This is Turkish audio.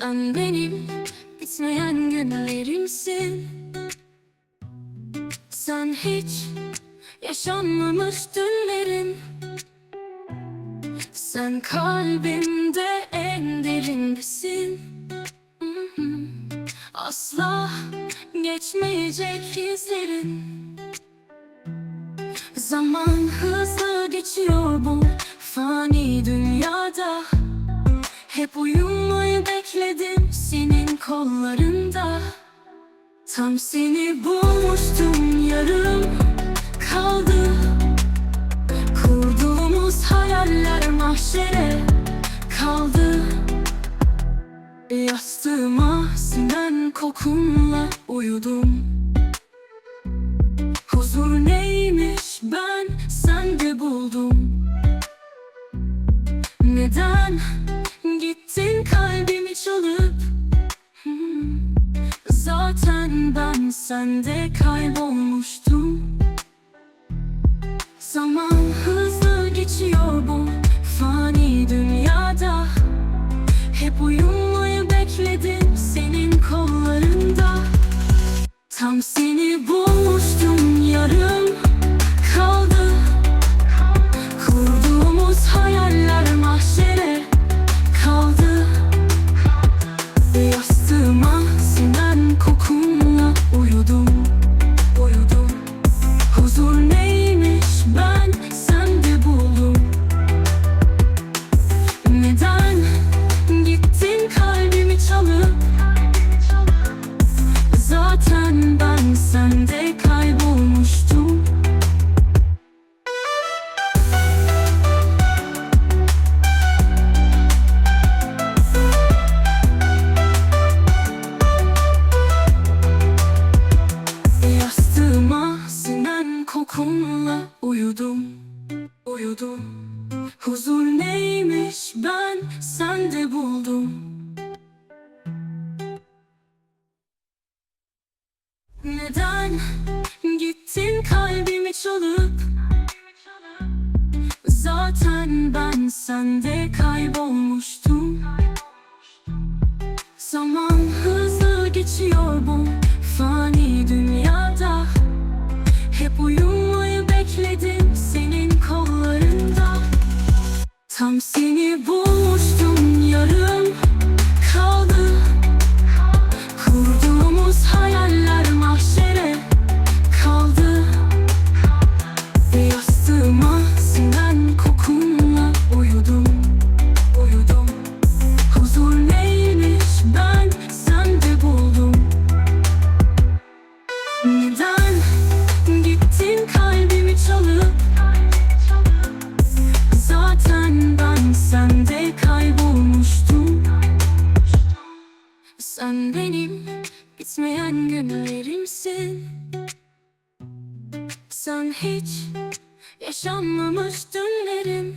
Sen benim bitmeyen günlerimsin. Sen hiç yaşanmamış dünlerim Sen kalbimde en derindesin. Hı. Asla geçmeyecek izlerin. Zaman hızlı geçiyor bu fani Hep uyumayı bekledim senin kollarında. Tam seni bulmuştum yarım kaldı. Kurduğumuz hayaller mahşere kaldı. Yastığıma sinen kokunla uyudum sende kaybolmuştum Zaman hızlı geçiyor bu fani dünyada. Hep uyumayı bekledim senin kollarında. Tam seni bulmuştum yarım sende buldum. Neden gittin kalbimi çalıp? Zaten ben sende kaybolmuştum. Zaman günlerimsin Sen hiç yaşanmamış dünlerim